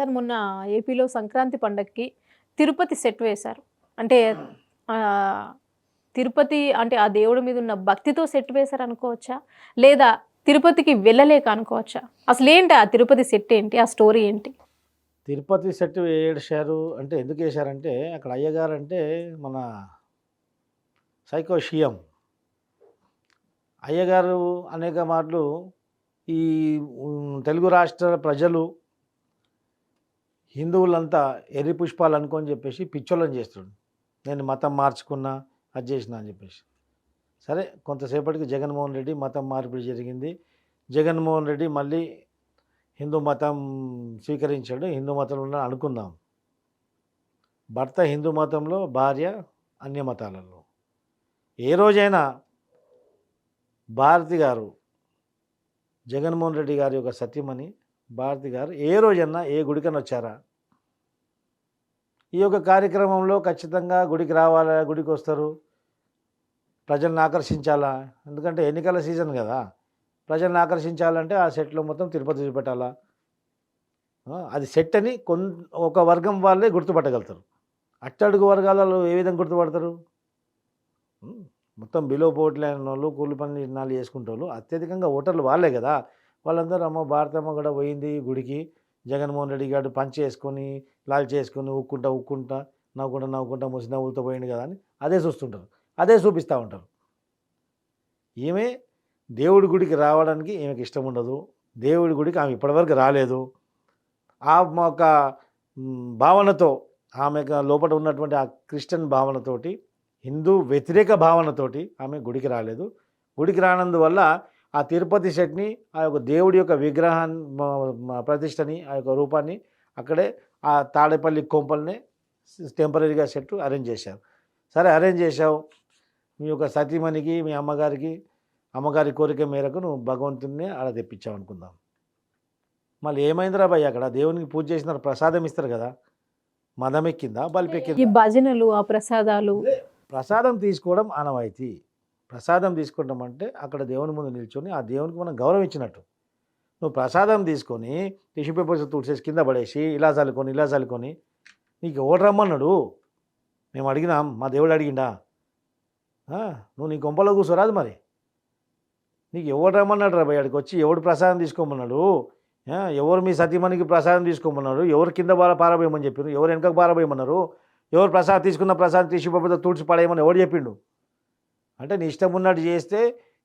Sir మొన్న ఏపీలో సంక్రాంతి పండగకి తిరుపతి సెట్ వేశారు. అంటే తిరుపతి అంటే ఆ దేవుడి మీద ఉన్న భక్తితో సెట్ వేశారు అనుకోవచ్చా? లేదా తిరుపతికి వెళ్ళలేక అనుకోవచ్చా? అసలు ఏంటి ఆ తిరుపతి సెట్ ఏంటి? ఆ స్టోరీ ఏంటి? తిరుపతి సెట్ వేసారు అంటే ఎందుకు వేశారంటే అక్కడ అయ్యగారు అంటే మన సైకోషియం అయ్యగారు అనేక మాటలు ఈ తెలుగు రాష్ట్ర ప్రజలు హిందువులంతా ఎర్రి పుష్పాలు అనుకొని చెప్పేసి పిచ్చోళ్ళని చేస్తాడు. నేను మతం మార్చుకున్నా అది చేసిన అని చెప్పేసి. సరే కొంతసేపటికి జగన్మోహన్ రెడ్డి మతం మార్పిడి జరిగింది. జగన్మోహన్ రెడ్డి మళ్ళీ హిందూ మతం స్వీకరించాడు. హిందూ మతంలో ఉన్న అనుకుందాం. భర్త హిందూ మతంలో భార్య అన్య మతాలలో. ఏ రోజైనా భారతి గారు జగన్మోహన్ రెడ్డి గారి యొక్క సత్యమని భారతి గారు ఏ రోజన్నా ఏ గుడికని వచ్చారా? ఈ యొక్క కార్యక్రమంలో ఖచ్చితంగా గుడికి రావాలా గుడికి వస్తారు? ప్రజలను ఆకర్షించాలా? ఎందుకంటే ఎన్నికల సీజన్ కదా. ప్రజలను ఆకర్షించాలంటే ఆ సెట్లో మొత్తం తిరుపతి చూపెట్టాలా? అది సెట్ అని కొన్ ఒక వర్గం వాళ్ళే గుర్తుపట్టగలుగుతారు. అట్టడుగు వర్గాలలో ఏ విధంగా గుర్తుపడతారు? మొత్తం బిలో పోటీ వాళ్ళు కూలి పని నాలు చేసుకుంటారు అత్యధికంగా ఓటర్లు వాళ్ళే కదా. వాళ్ళందరూ అమ్మ భారతమ్మ కూడా పోయింది గుడికి. జగన్మోహన్ రెడ్డి గారు పంచి చేసుకొని లాల్ చేసుకొని ఉక్కుంటా ఉక్కుంటా నవ్వుకుంటా నవ్వుకుంటా ముసి నవ్వులతో పోయింది కదా అని అదే చూస్తుంటారు. అదే చూపిస్తూ ఉంటారు. ఈమె దేవుడి గుడికి రావడానికి ఈమెకి ఇష్టం ఉండదు. దేవుడి గుడికి ఆమె ఇప్పటివరకు రాలేదు. ఆ ఒక భావనతో ఆమె లోపల ఉన్నటువంటి ఆ క్రిస్టియన్ భావనతోటి హిందూ వ్యతిరేక భావనతోటి ఆమె గుడికి రాలేదు. గుడికి రానందువల్ల ఆ తిరుపతి సెట్ని ఆ యొక్క దేవుడి యొక్క విగ్రహాన్ని ప్రతిష్టని ఆ యొక్క రూపాన్ని అక్కడే ఆ తాడేపల్లి కొంపల్ని టెంపరీగా సెట్ అరేంజ్ చేశారు. సరే అరేంజ్ చేశావు. మీ యొక్క సతీమణికి మీ అమ్మగారికి అమ్మగారి కోరిక మేరకు నువ్వు భగవంతుడిని ఆడ తెప్పించావు అనుకుందాం. మళ్ళీ ఏమైందిరా భయ్య అక్కడ? దేవునికి పూజ చేసిన ప్రసాదం ఇస్తారు కదా? మదం ఎక్కిందా ఈ బలిపెక్కిందా భజనలు ఆ ప్రసాదాలు. ప్రసాదం తీసుకోవడం ఆనవాయితీ. ప్రసాదం తీసుకుంటామంటే అక్కడ దేవుని ముందు నిల్చొని ఆ దేవునికి మనం గౌరవం ఇచ్చినట్టు నువ్వు ప్రసాదం తీసుకొని టిష్యూ పేపర్స్ తుడిచేసి కింద పడేసి ఇలా చల్లుకొని ఇలా చల్లుకొని నీకు ఎవడు రమ్మన్నాడు? మేము అడిగినాం మా దేవుడు అడిగిండా? నువ్వు నీ కొంపలో కూర్చోరాదు మరి. నీకు ఎవడు రమ్మన్నాడు రా అక్కడికి వచ్చి ఎవడు ప్రసాదం తీసుకోమన్నాడు? ఎవరు మీ సతీమణికి ప్రసాదం తీసుకోమన్నారు ఎవరు కింద బార పారబోయమని చెప్పారు ఎవరు వెనకకు పారబోయమన్నారు ఎవరు ప్రసాదం తీసుకున్న ప్రసాదం టిష్యూ పేపర్తో తుడిచి పడేయమని ఎవడు చెప్పిండు? అంటే నీ ఇష్టం ఉన్నట్టు చేస్తే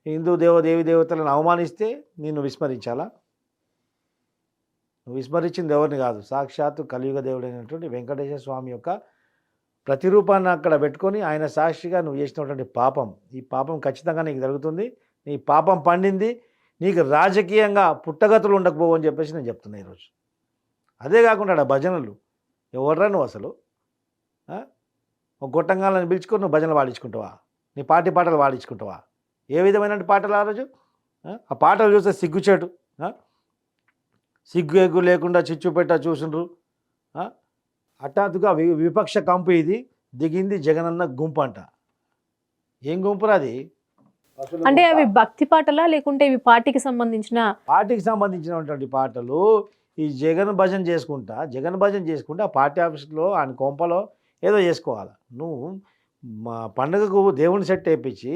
హిందూ దేవ దేవి దేవతలను అవమానిస్తే నిన్ను విస్మరించాలా? నువ్వు విస్మరించింది ఎవరిని కాదు. సాక్షాత్తు కలియుగ దేవుడైనటువంటి వెంకటేశ్వర స్వామి యొక్క ప్రతిరూపాన్ని అక్కడ పెట్టుకొని ఆయన సాక్షిగా నువ్వు చేసినటువంటి పాపం. ఈ పాపం ఖచ్చితంగా నీకు జరుగుతుంది. నీ పాపం పండింది. నీకు రాజకీయంగా పుట్టగతులు ఉండకపోవు అని చెప్పేసి నేను చెప్తున్నా ఈరోజు. అదే కాకుండా ఆడ భజనలు. ఎవర్రా నువ్వు అసలు? ఒక గొట్టంగాలను పిలుచుకొని నువ్వు భజనలు పాడించుకుంటావా? నీ పార్టీ పాటలు పాడించుకుంటావా? ఏ విధమైన పాటలు ఆ రోజు? ఆ? పాటలు చూస్తే సిగ్గుచేటు? సిగ్గు ఎగ్గు లేకుండా చిచ్చు పెట్ట చూసిండ్రు. ఆ? హఠాత్తుగా విపక్ష కంపు ఇది దిగింది జగనన్న గుంపు అంట. ఏం గుంపురా అది? అంటే అవి భక్తి పాటలా లేకుంటే ఇవి పార్టీకి సంబంధించిన? పార్టీకి సంబంధించినటువంటి పాటలు ఈ జగన్ భజన చేసుకుంటా జగన్ భజన చేసుకుంటే ఆ పార్టీ ఆఫీస్లో ఆయన కొంపలో ఏదో చేసుకోవాలి? నువ్వు మా పండుగకు దేవుని సెట్ వేయించి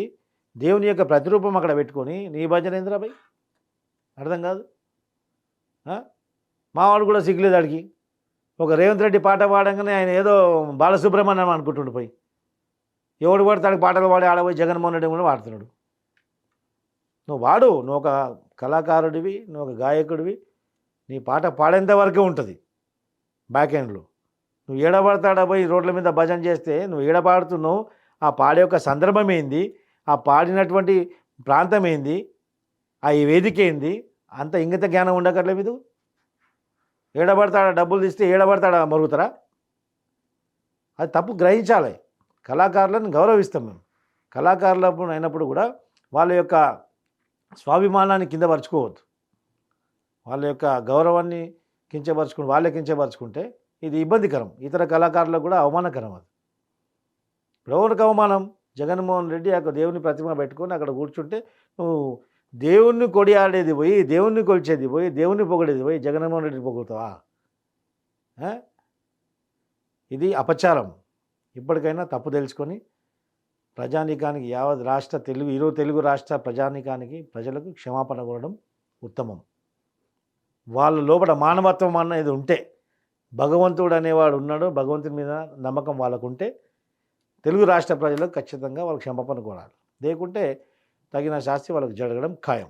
దేవుని యొక్క ప్రతిరూపం అక్కడ పెట్టుకొని నీ భజన ఏందిరా భయ్? అర్థం కాదు. మావాడు కూడా సిగ్గులేదు అడిగి ఒక రేవంత్ రెడ్డి పాట పాడంగానే ఆయన ఏదో బాలసుబ్రహ్మణ్యం అనుకుంటుండు పోయి. ఎవడు పడతాడు పాటలు పాడి ఆడపోయి జగన్మోహన్ రెడ్డి కూడా పాడుతున్నాడు. నువ్వు వాడు నువ్వు ఒక కళాకారుడివి నువ్వు ఒక గాయకుడివి నీ పాట పాడేంత వరకే ఉంటుంది. బ్యాక్ ఎండ్లో నువ్వు ఏడబడతాడా పోయి రోడ్ల మీద భజన చేస్తే నువ్వు ఏడపాడుతున్నావు ఆ పాడే యొక్క సందర్భం ఏంది? ఆ పాడినటువంటి ప్రాంతం ఏంది? ఆ ఈ వేదిక ఏంది? అంత ఇంగిత జ్ఞానం ఉండకట్లే మీరు ఏడబడతాడా? డబ్బులు తీస్తే ఏడబడతాడా? మరుగుతారా? అది తప్పు గ్రహించాలి. కళాకారులను గౌరవిస్తాం మేము. కళాకారులప్పుడు అయినప్పుడు కూడా వాళ్ళ యొక్క స్వాభిమానాన్ని కింద పరుచుకోవద్దు. వాళ్ళ యొక్క గౌరవాన్ని కించపరుచుకుని వాళ్ళే కించపరుచుకుంటే ఇది ఇబ్బందికరం. ఇతర కళాకారులకు కూడా అవమానకరం అది. ఎవరికి అవమానం. జగన్మోహన్ రెడ్డి అక్కడ దేవుని ప్రతిమ పెట్టుకొని అక్కడ కూర్చుంటే నువ్వు దేవుణ్ణి కొడియాడేది పోయి దేవుణ్ణి కొలిచేది పోయి దేవుణ్ణి పొగడేది పోయి జగన్మోహన్ రెడ్డి పొగుడుతావా? ఇది అపచారం. ఇప్పటికైనా తప్పు తెలుసుకొని ప్రజానీకానికి యావత్ రాష్ట్ర తెలుగు ఇరు తెలుగు రాష్ట్ర ప్రజానీకానికి ప్రజలకు క్షమాపణ కోరడం ఉత్తమం. వాళ్ళ లోపల మానవత్వం అనేది ఉంటే భగవంతుడు అనేవాడు ఉన్నాడు. భగవంతుని మీద నమ్మకం వాళ్ళకుంటే తెలుగు రాష్ట్ర ప్రజలకు ఖచ్చితంగా వాళ్ళకి క్షమాపణ కోరాలి. లేకుంటే తగిన శాస్తి వాళ్ళకి జరగడం ఖాయం.